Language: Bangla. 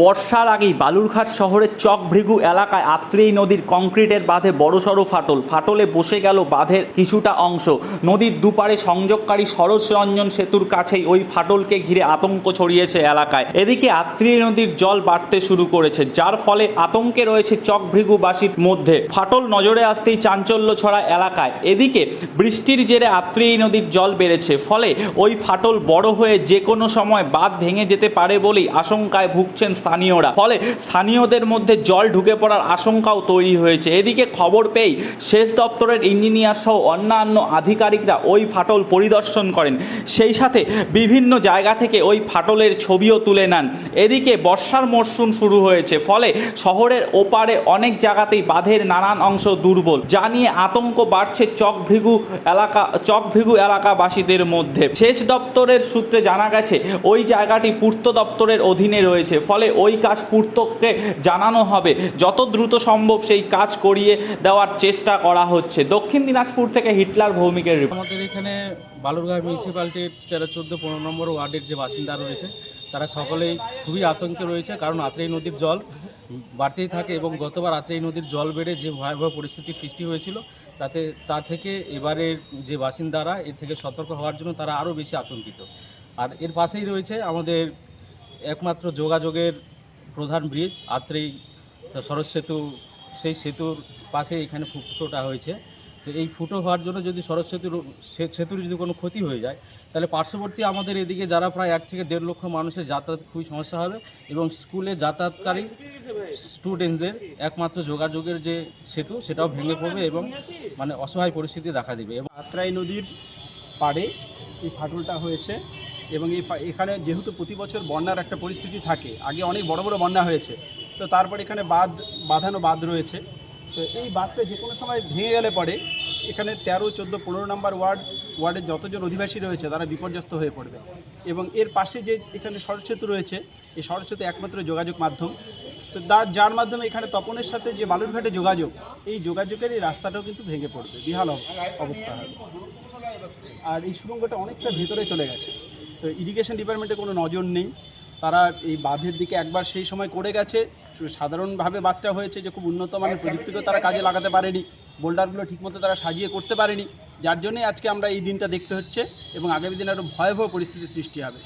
বর্ষার আগেই বালুরঘাট শহরের চকভৃগু এলাকায় আত্রেই নদীর কংক্রিটের বাঁধে বড়সড় ফাটল। ফাটলে বসে গেল বাঁধের কিছুটা অংশ। নদীর দুপারে সংযোগকারী সরোজ রঞ্জন সেতুর কাছেই ওই ফাটলকে ঘিরে আতঙ্ক ছড়িয়েছে এলাকায়। এদিকে আত্রেই নদীর জল বাড়তে শুরু করেছে, যার ফলে আতঙ্কে রয়েছে চকভৃগুবাসীর মধ্যে। ফাটল নজরে আসতেই চাঞ্চল্য ছড়া এলাকায়। এদিকে বৃষ্টির জেরে আত্রেই নদীর জল বেড়েছে, ফলে ওই ফাটল বড় হয়ে যে কোনো সময় বাঁধ ভেঙে যেতে পারে বলেই আশঙ্কায় ভুগছেন স্থানীয়রা। ফলে স্থানীয়দের মধ্যে জল ঢুকে পড়ার আশঙ্কাও তৈরি হয়েছে। এদিকে খবর পেয়েই সেচ দপ্তরের ইঞ্জিনিয়ার সহ অন্যান্য আধিকারিকরা ওই ফাটল পরিদর্শন করেন। সেই সাথে বিভিন্ন জায়গা থেকে ওই ফাটলের ছবিও তুলে নেন। এদিকে বর্ষার মরশুম শুরু হয়েছে, ফলে শহরের ওপারে অনেক জায়গাতেই বাঁধের নানান অংশ দুর্বল। যা নিয়ে আতঙ্ক বাড়ছে চকভিগু এলাকা, চকভিগু এলাকাবাসীদের মধ্যে। সেচ দপ্তরের সূত্রে জানা গেছে, ওই জায়গাটি পূর্ত দপ্তরের অধীনে রয়েছে। ফলে ওই কাজ পূর্তককে জানানো হবে। যত দ্রুত সম্ভব সেই কাজ করিয়ে দেওয়ার চেষ্টা করা হচ্ছে। দক্ষিণ দিনাজপুর থেকে হিটলার ভৌমিকের আমাদের এখানে বালুরঘাট মিউনিসিপ্যালিটির তেরো চোদ্দ পনেরো নম্বর ওয়ার্ডের যে বাসিন্দা রয়েছে, তারা সকলেই খুবই আতঙ্কে রয়েছে, কারণ আত্রেই নদীর জল বাড়তেই থাকে এবং গতবার আত্রেই নদীর জল বেড়ে যে ভয়াবহ পরিস্থিতির সৃষ্টি হয়েছিল, তাতে, তা থেকে এবারের যে বাসিন্দারা এর থেকে সতর্ক হওয়ার জন্য তারা আরও বেশি আতঙ্কিত। আর এর পাশেই রয়েছে আমাদের একমাত্র যোগাযোগের প্রধান ব্রিজ আত্রেই সরস্বতী সেতু, সেই সেতুর পাশে এখানে ফুটোটা হয়েছে। তো এই ফুটো হওয়ার জন্য যদি সরস্বতী সেতুর সেতুর যদি কোনো ক্ষতি হয়ে যায়, তাহলে পার্শ্ববর্তী আমাদের এদিকে যারা প্রায় এক থেকে দেড় লক্ষ মানুষের যাতায়াত খুবই সমস্যা হবে এবং স্কুলে যাতায়াতকারী স্টুডেন্টদের একমাত্র যোগাযোগের যে সেতু, সেটাও ভেঙে পড়বে এবং মানে অসহায় পরিস্থিতি দেখা দেবে। এবং আত্রাই নদীর পাড়ে এই ফাটলটা হয়েছে। এবং এখানে যেহেতু প্রতি বছর বন্যার একটা পরিস্থিতি থাকে, আগে অনেক বড় বড় বন্যা হয়েছে, তো তারপর এখানে বাঁধ, বাঁধানো বাঁধ রয়েছে। তো এই বাঁধটা যে কোনো সময় ভেঙে গেলে পরে এখানে তেরো, চোদ্দ, পনেরো নম্বর ওয়ার্ড, ওয়ার্ডের যতজন অধিবাসী রয়েছে তারা বিপর্যস্ত হয়ে পড়বে। এবং এর পাশে যে এখানে সরস্বতী রয়েছে, এই সরস্বতী একমাত্র যোগাযোগ মাধ্যম। তো যার মাধ্যমে এখানে তপনের সাথে যে বালুরঘাটে যোগাযোগ, এই যোগাযোগের এই রাস্তাটাও কিন্তু ভেঙে পড়বে। বিহাল অবস্থা। হবে আর এই সুড়ঙ্গটা অনেকটা ভেতরে চলে গেছে। তো ইরিগেশন ডিপার্টমেন্টে কোনো নজর নেই। তারা এই বাঁধের দিকে একবার সেই সময় করে গেছে। সাধারণভাবে বাঁধটা হয়েছে যে খুব উন্নত মানের প্রযুক্তিকেও তারা কাজে লাগাতে পারেনি। বোল্ডারগুলো ঠিকমতো তারা সাজিয়ে করতে পারেনি। যার জন্যই আজকে আমরা এই দিনটা দেখতে হচ্ছে এবং আগামী দিনে আরও ভয়াবহ পরিস্থিতির সৃষ্টি হবে।